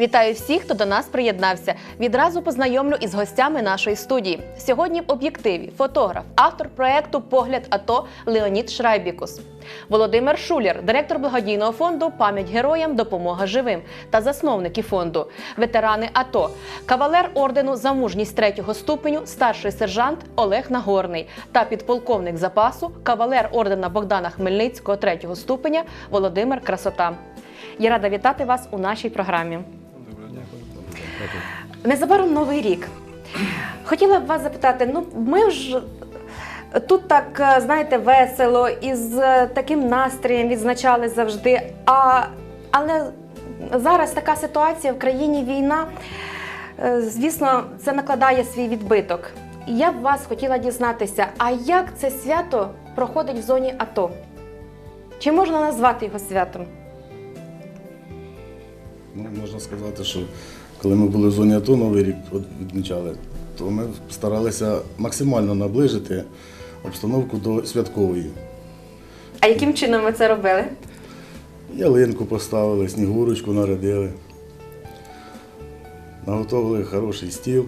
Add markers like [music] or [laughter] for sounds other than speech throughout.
Вітаю всіх, хто до нас приєднався. Відразу познайомлю із гостями нашої студії. Сьогодні в об'єктиві фотограф, автор проекту Погляд АТО Леонід Шрайбікус, Володимир Шулєр, директор благодійного фонду Пам'ять героям Допомога живим та засновники фонду, ветерани АТО, кавалер ордену за мужність третього ступеню, старший сержант Олег Нагорний та підполковник запасу, кавалер ордена Богдана Хмельницького третього ступеня Володимир Красота. Я рада вітати вас у нашій програмі. Незабаром новий рік. Хотіла б вас запитати: ну ми ж тут так, е, знаєте, весело із е, таким настроєм відзначали завжди. А, але зараз така ситуація в країні війна. Е, Звісно, це накладає свій відбиток. І я б вас хотіла дізнатися, а як це свято проходить в зоні АТО? Чи можна назвати його святом? Ну, можна сказати, що коли ми були в зоні АТО Новий рік відмічали, то ми старалися максимально наближити обстановку до святкової. А яким чином ви це робили? Ялинку поставили, снігурочку нарядили, наготовили хороший стіл.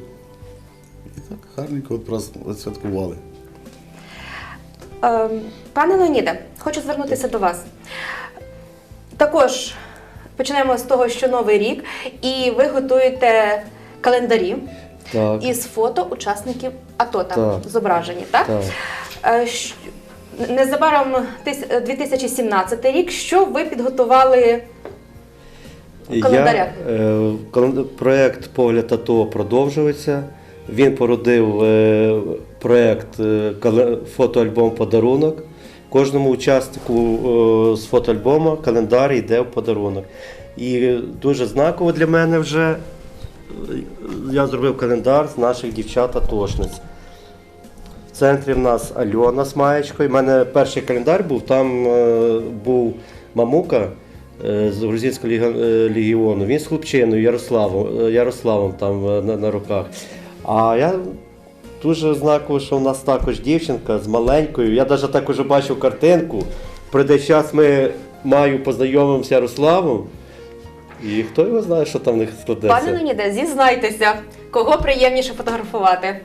І так гарненько от праз- от святкували. Е, Пане Леоніде, хочу звернутися до вас. Також почнемо з того, що новий рік, і ви готуєте календарі Так, із фото учасників АТО там Так. зображені, так? так. Е, Незабаром тис- 2017 рік. Що ви підготували в календарях? Я, е, проект Погляд АТО продовжується. Він породив е, проект е, фотоальбом Подарунок. Кожному учаснику е, з фотоальбому календар йде в подарунок. І дуже знаково для мене вже е, я зробив календар з наших дівчат-атошниць. В центрі в нас Альона з маєчкою. У мене перший календар був, там е, був Мамука з Грузинського легіону. Він з хлопчиною Ярославом, Ярославом там на руках. А я дуже знаково, що в нас також дівчинка з маленькою. Я навіть також бачив картинку. Прийде час ми маю познайомимося з Ярославом. І хто його знає, що там в них складеться. Пане Леоніде, зізнайтеся, кого приємніше фотографувати?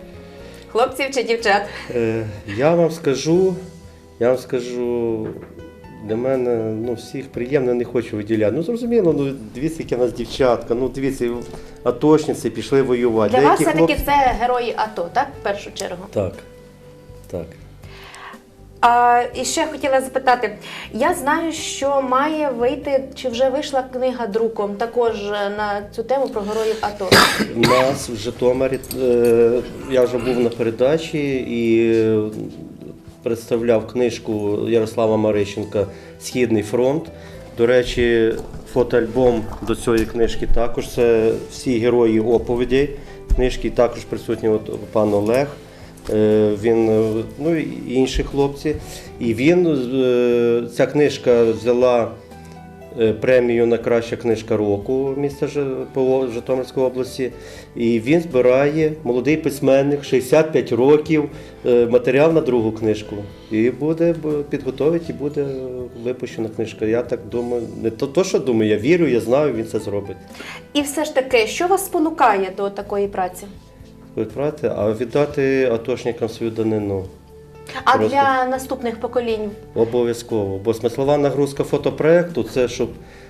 Хлопців чи дівчат? Е, Я вам скажу, я вам скажу, для мене ну, всіх приємно, не хочу виділяти. Ну зрозуміло, ну дивіться, які в нас дівчатка, ну дивіться, атошниці пішли воювати. Для вас Деякі все-таки хлопці- це герої АТО, так? В першу чергу. Так. Так. А і ще хотіла запитати: я знаю, що має вийти, чи вже вийшла книга друком також е, на цю тему про героїв АТО. У нас в Житомирі, е, я вже був на передачі і представляв книжку Ярослава Марищенка Східний фронт. До речі, фотоальбом до цієї книжки також. Це всі герої оповіді. Книжки також присутні от пан Олег. Е, Він, ну і інші хлопці. І він, е, ця книжка взяла премію на краща книжка року міста Ж- ПО Житомирської області. І він збирає молодий письменник, 65 років, е, матеріал на другу книжку. І буде підготовить і буде е, випущена книжка. Я так думаю, не то, то, що думаю, я вірю, я знаю, він це зробить. І все ж таки, що вас спонукає до такої праці? Відправити, а віддати атошникам свою данину. А Просто. для наступних поколінь Обов'язково. Бо смислова нагрузка фотопроекту це щоб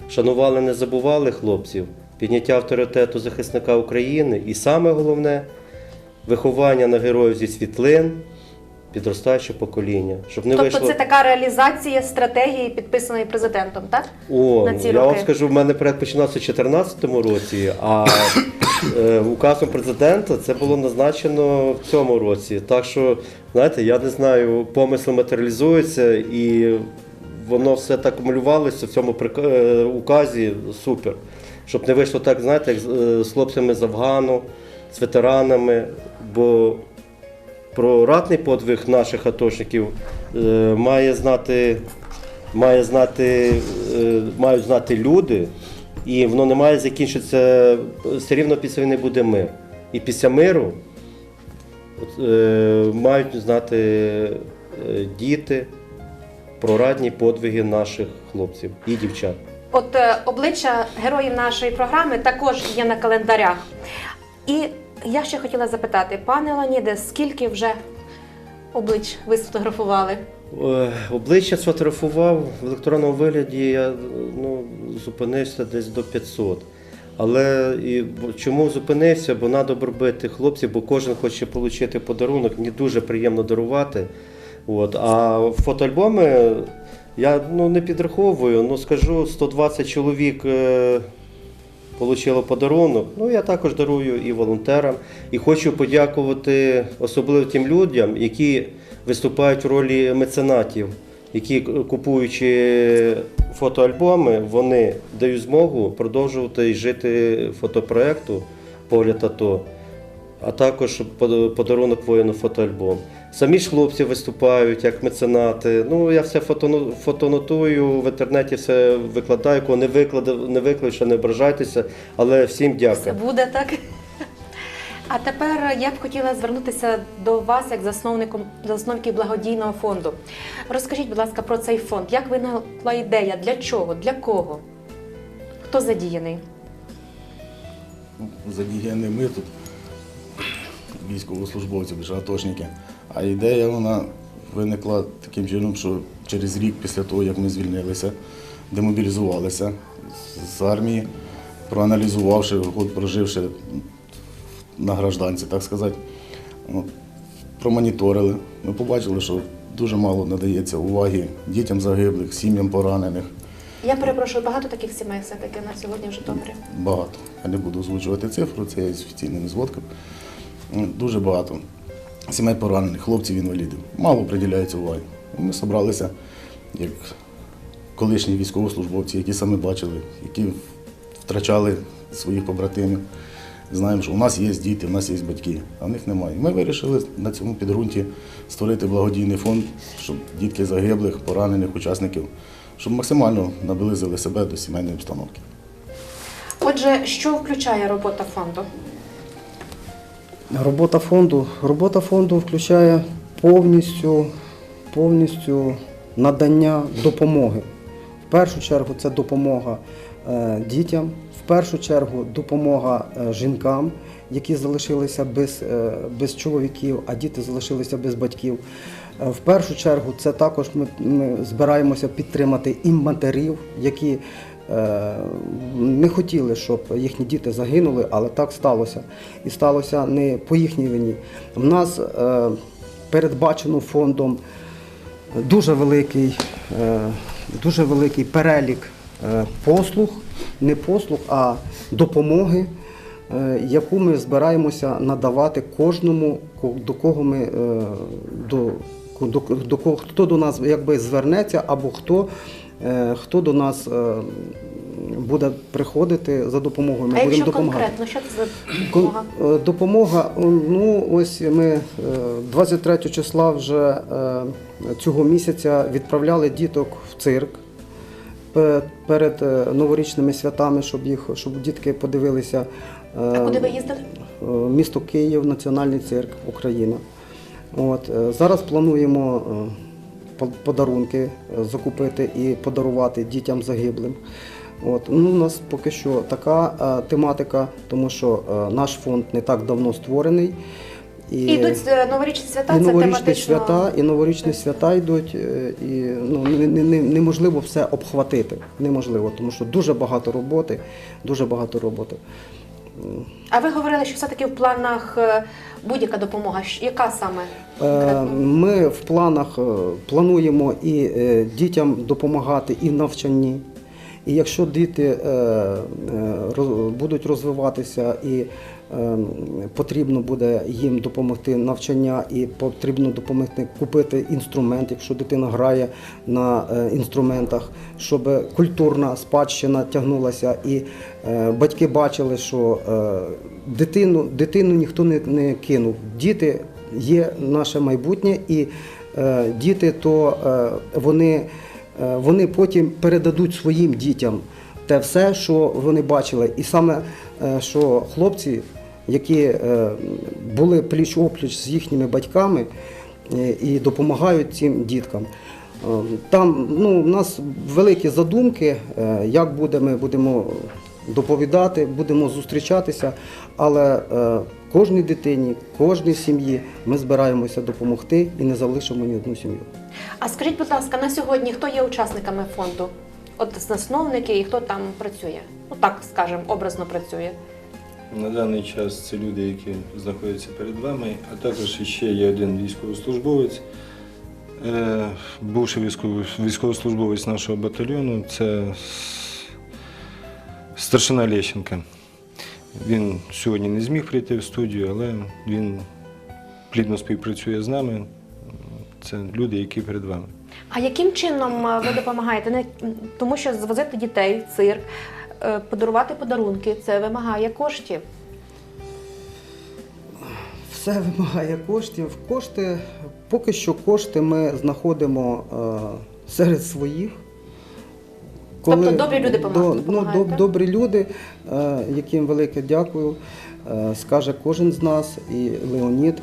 шанували, не забували хлопців, підняття авторитету захисника України і саме головне виховання на героїв зі світлин підростаюче покоління. Щоб не тобто вийшло. це така реалізація стратегії, підписаної президентом, так? О, на ці я роки? вам скажу, в мене проект починався у 2014 році, а указом президента це було назначено в цьому році. Так що, знаєте, я не знаю, помисли матеріалізуються і воно все так малювалося в цьому е, указі супер. Щоб не вийшло так, знаєте, як з е, хлопцями з Афгану, з ветеранами. Бо про ратний подвиг наших атошників е, має знати, має знати, е, мають знати люди, і воно не має закінчитися, все рівно після війни буде мир. І після миру от, е, мають знати е, діти про ратні подвиги наших хлопців і дівчат. От е, обличчя героїв нашої програми також є на календарях. І я ще хотіла запитати, пане Леоніде, скільки вже облич ви сфотографували? Е, Обличчя сфотографував в електронному вигляді, я ну, зупинився десь до 500. Але і, чому зупинився? Бо треба робити хлопців, бо кожен хоче отримати подарунок, мені дуже приємно дарувати. От. А фотоальбоми я ну, не підраховую, ну скажу, 120 чоловік е, отримало подарунок. Ну, я також дарую і волонтерам. І хочу подякувати особливо тим людям, які виступають в ролі меценатів, які купуючи фотоальбоми, вони дають змогу продовжувати жити фотопроекту погляд АТО, а також под- подарунок воїну фотоальбом. Самі ж хлопці виступають як меценати. Ну, я все фотоно- фотонотую, в інтернеті все викладаю, кого не викладав, не викладаю, що не ображайтеся, але всім Все дякую. буде так. А тепер я б хотіла звернутися до вас як засновником засновників благодійного фонду. Розкажіть, будь ласка, про цей фонд. Як виникла ідея? Для чого? Для кого? Хто задіяний? задіяні ми тут, військовослужбовці, атошники. А ідея вона виникла таким чином, що через рік після того, як ми звільнилися, демобілізувалися з армії, проаналізувавши, год проживши на гражданці, так сказати, промоніторили. Ми побачили, що дуже мало надається уваги дітям загиблих, сім'ям поранених. Я перепрошую, багато таких сімей все-таки на сьогодні в Житомирі. Багато. Я не буду озвучувати цифру, це є офіційними зводками. Ну, Дуже багато. Сімей поранених, хлопців інвалідів. Мало приділяється уваги. Ми зібралися як колишні військовослужбовці, які саме бачили, які втрачали своїх побратимів. Знаємо, що у нас є діти, у нас є батьки, а в них немає. Ми вирішили на цьому підґрунті створити благодійний фонд, щоб дітки загиблих, поранених учасників, щоб максимально наблизили себе до сімейної обстановки. Отже, що включає робота фонду? Робота фонду. Робота фонду включає повністю, повністю надання допомоги. В першу чергу це допомога дітям, в першу чергу допомога е, жінкам, які залишилися без, е, без чоловіків, а діти залишилися без батьків. Е, В першу чергу це також ми, ми збираємося підтримати і матерів, які е, не хотіли, щоб їхні діти загинули, але так сталося. І сталося не по їхній вині. В нас е, передбачено фондом дуже великий, е, дуже великий перелік е, послуг, не послуг, а допомоги, е, яку ми збираємося надавати кожному, ко- до кого ми е, до, до, до кого хто до нас якби звернеться, або хто, е, хто до нас е, буде приходити за допомогою. Ми а будемо якщо допомагати. конкретно, що це за допомога? е, Допомога. Ну ось ми е, 23 числа вже е, цього місяця відправляли діток в цирк перед е, новорічними святами, щоб їх щоб дітки подивилися. е, А куди ви їздили? е, Місто Київ, Національний цирк Україна. От, е, зараз плануємо е, подарунки е, закупити і подарувати дітям загиблим. От, ну, у нас поки що така е, тематика, тому що е, наш фонд не так давно створений. І, І йдуть е, новорічні свята, і це новорічні тематично. свята, і новорічні свята йдуть, е, і ну, не- не- не- неможливо все обхватити. Неможливо, тому що дуже багато роботи, дуже багато роботи. А ви говорили, що все-таки в планах е, будь-яка допомога. Яка саме? Ми в планах плануємо і дітям допомагати і в навчанні. І якщо діти будуть розвиватися і потрібно буде їм допомогти навчання, і потрібно допомогти купити інструмент, якщо дитина грає на е, інструментах, щоб культурна спадщина тягнулася, і е, батьки бачили, що е, дитину, дитину ніхто не, не кинув. Діти є наше майбутнє, і діти то вони, вони потім передадуть своїм дітям те все, що вони бачили. І саме що хлопці, які е, були пліч опліч з їхніми батьками е, і допомагають цим діткам. Е, Там ну, у нас великі задумки, як буде, ми будемо доповідати, будемо зустрічатися, але кожній дитині, кожній сім'ї ми збираємося допомогти і не залишимо ні одну сім'ю. А скажіть, будь ласка, на сьогодні хто є учасниками фонду? От засновники і хто там працює? Ну так скажемо, образно працює. На даний час це люди, які знаходяться перед вами, а також ще є один військовослужбовець, е, бувший військовослужбовець нашого батальйону, це старшина Лещенка. Він сьогодні не зміг прийти в студію, але він плідно співпрацює з нами. Це люди, які перед вами. А яким чином е, ви допомагаєте? Тому, що звозити дітей в цирк, подарувати подарунки це вимагає коштів. Все вимагає коштів. Кошти, поки що кошти ми знаходимо е, серед своїх. Тобто добрі люди до- ну, доб- добрі люди, е, яким велике дякую, е, скаже кожен з нас і Леонід.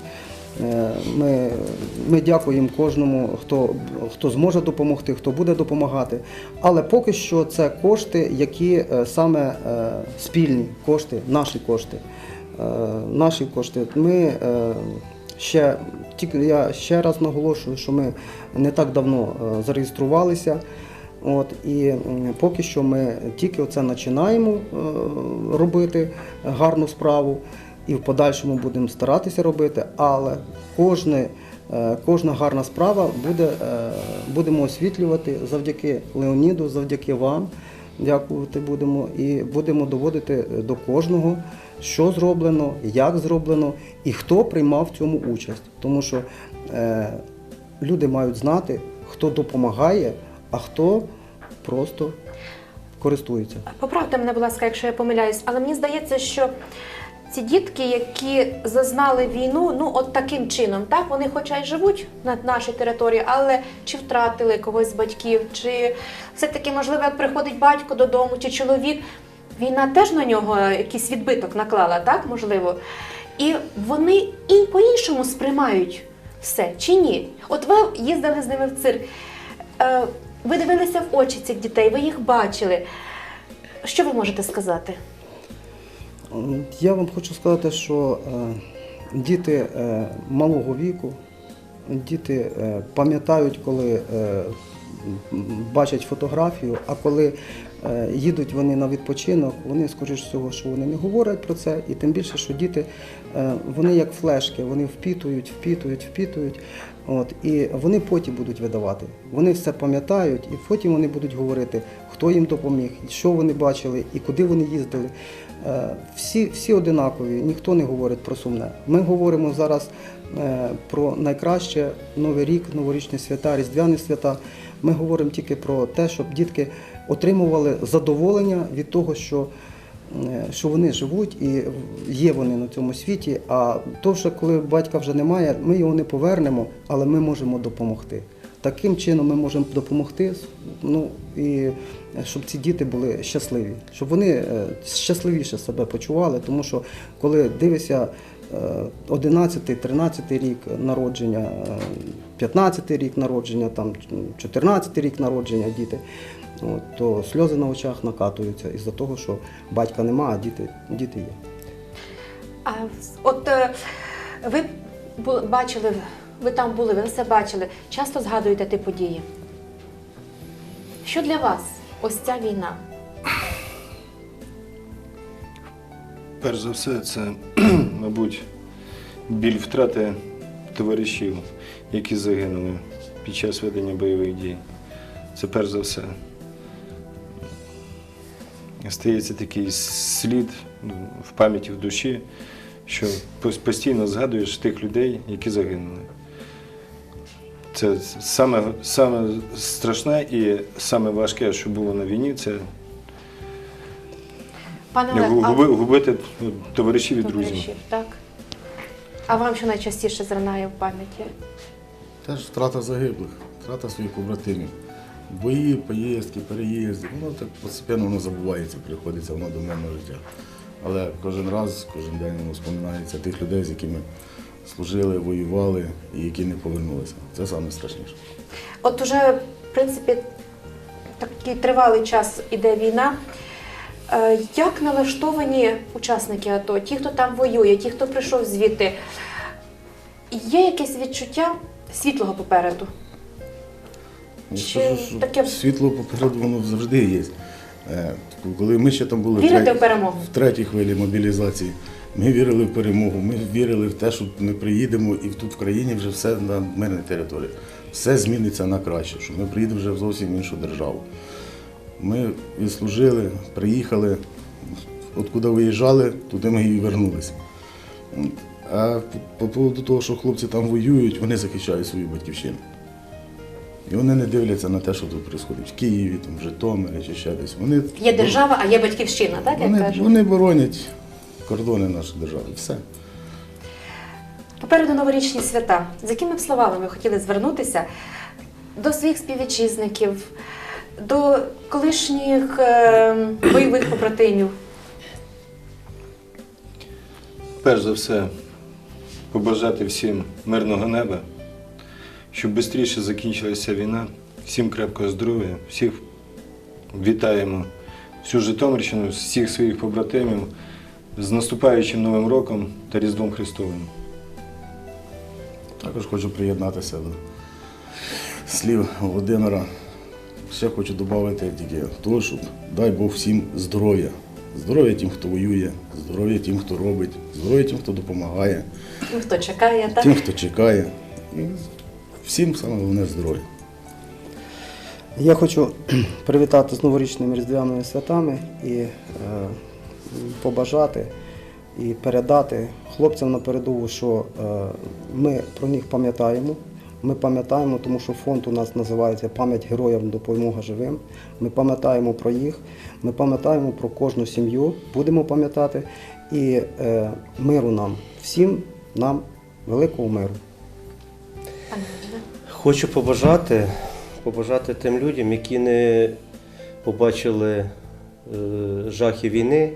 Е, Ми, ми дякуємо кожному, хто, хто зможе допомогти, хто буде допомагати. Але поки що це кошти, які е, саме е, спільні кошти, наші кошти. Наші кошти. Ми ще я ще раз наголошую, що ми не так давно зареєструвалися. От, і поки що ми тільки оце починаємо робити гарну справу і в подальшому будемо старатися робити, але кожне, е, кожна гарна справа буде, е, будемо освітлювати завдяки Леоніду, завдяки вам. Дякувати будемо і будемо доводити до кожного, що зроблено, як зроблено і хто приймав в цьому участь. Тому що е, люди мають знати, хто допомагає, а хто просто користується. Поправте мене, будь ласка, якщо я помиляюсь, але мені здається, що ці дітки, які зазнали війну, ну от таким чином, так вони хоча й живуть на нашій території, але чи втратили когось з батьків, чи все-таки можливо, як приходить батько додому, чи чоловік, війна теж на нього якийсь відбиток наклала, так можливо. І вони і по-іншому сприймають все, чи ні? От ви їздили з ними в цирк. Е, Ви дивилися в очі цих дітей, ви їх бачили. Що ви можете сказати? Я вам хочу сказати, що е, діти е, малого віку, діти е, пам'ятають, коли бачать фотографію, а коли їдуть вони на відпочинок, вони, скоріш всього, що вони не говорять про це, і тим більше, що діти е, вони як флешки, вони впітують, впітують, впітують. От, і вони потім будуть видавати. Вони все пам'ятають, і потім вони будуть говорити, хто їм допоміг, що вони бачили і куди вони їздили. Е, Всі, всі одинакові, ніхто не говорить про сумне. Ми говоримо зараз е, про найкраще Новий рік, новорічні свята, різдвяні свята. Ми говоримо тільки про те, щоб дітки отримували задоволення від того, що, е, що вони живуть і є вони на цьому світі. А то, вже коли батька вже немає, ми його не повернемо, але ми можемо допомогти. Таким чином ми можемо допомогти, ну і щоб ці діти були щасливі, щоб вони е, щасливіше себе почували, тому що коли дивишся е, 11-13 рік народження, е, 15 рік народження, там 14 рік народження діти, от, то сльози на очах накатуються із-за того, що батька нема, а діти, діти є. А от е, ви бу- бачили, ви там були, ви все бачили. Часто згадуєте ті події. Що для вас ось ця війна? Перш за все, це, [clears throat] мабуть, біль втрати товаришів, які загинули під час ведення бойових дій. Це перш за все. Стається такий слід ну, в пам'яті в душі, що постійно згадуєш тих людей, які загинули. Це саме, саме страшне і саме важке, що було на війні, це Пане Олег, а губи- губити ну, товаришів і друзів. товаришів, так? А вам що найчастіше зринає в пам'яті? Теж втрата загиблих, втрата своїх побратимів. Бої, поїздки, переїзди. Воно так постепенно воно забувається, приходиться воно до мирного життя. Але кожен раз, кожен день воно вспоминається тих людей, з якими служили, воювали і які не повернулися. Це найстрашніше. От уже, в принципі, такий тривалий час іде війна. Е, Як налаштовані учасники АТО, ті, хто там воює, ті, хто прийшов звідти, є якесь відчуття світлого попереду? Чи що таке- Світло попереду воно завжди є. Е, Коли ми ще там були в третій- в перемогу? в третій хвилі мобілізації, ми вірили в перемогу, ми вірили в те, що ми приїдемо і тут в країні вже все на мирній території. Все зміниться на краще, що ми приїдемо вже в зовсім іншу державу. Ми відслужили, приїхали, откуди виїжджали, туди ми і вернулися. А по поводу того, що хлопці там воюють, вони захищають свою батьківщину. І вони не дивляться на те, що тут відбувається в Києві, там, в Житомирі чи ще десь. Вони, Є держава, а є батьківщина, так як вони, кажуть? вони боронять кордони нашої держави. Все. Попереду новорічні свята. З якими б словами ви хотіли звернутися до своїх співвітчизників, до колишніх е, бойових побратимів? Перш за все, побажати всім мирного неба, щоб швидше закінчилася війна, всім крепкого здоров'я, всіх вітаємо всю Житомирщину, всіх своїх побратимів з наступаючим Новим роком та Різдвом Христовим. Також хочу приєднатися до слів Володимира. Ще хочу додати тільки того, щоб дай Бог всім здоров'я. Здоров'я тим, хто воює, здоров'я тим, хто робить, здоров'я тим, хто допомагає, Тим, хто чекає, так? тим, хто чекає. Всім саме головне здоров'я. Я хочу [clears throat] привітати з новорічними різдвяними святами і е, побажати і передати хлопцям на передову, що е, ми про них пам'ятаємо. Ми пам'ятаємо, тому що фонд у нас називається Пам'ять героям допомога живим. Ми пам'ятаємо про їх, ми пам'ятаємо про кожну сім'ю, будемо пам'ятати. І е, миру нам, всім нам, великого миру. Хочу побажати, побажати тим людям, які не побачили е, жахи війни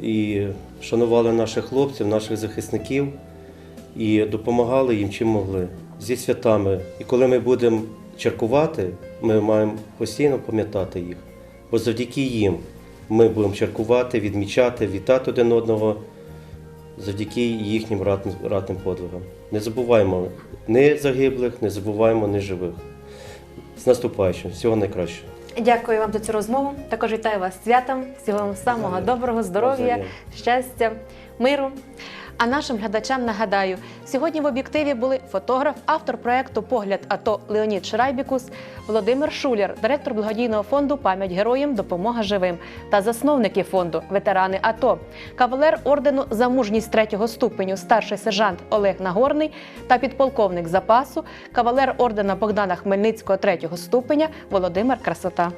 і шанували наших хлопців, наших захисників і допомагали їм чим могли зі святами. І коли ми будемо чаркувати, ми маємо постійно пам'ятати їх. Бо завдяки їм ми будемо чаркувати, відмічати, вітати один одного завдяки їхнім ратним, ратним подвигам. Не забуваємо ні загиблих, не забуваємо ні живих. З наступаючим, всього найкращого. Дякую вам за цю розмову. Також вітаю вас святом. Всього вам самого доброго, здоров'я, щастя, миру. А нашим глядачам нагадаю, сьогодні в об'єктиві були фотограф, автор проекту Погляд АТО Леонід Шрайбікус, Володимир Шуляр, директор благодійного фонду Пам'ять героям Допомога живим та засновники фонду ветерани АТО, кавалер ордену за мужність третього ступеню, старший сержант Олег Нагорний та підполковник запасу, кавалер ордена Богдана Хмельницького третього ступеня Володимир Красота.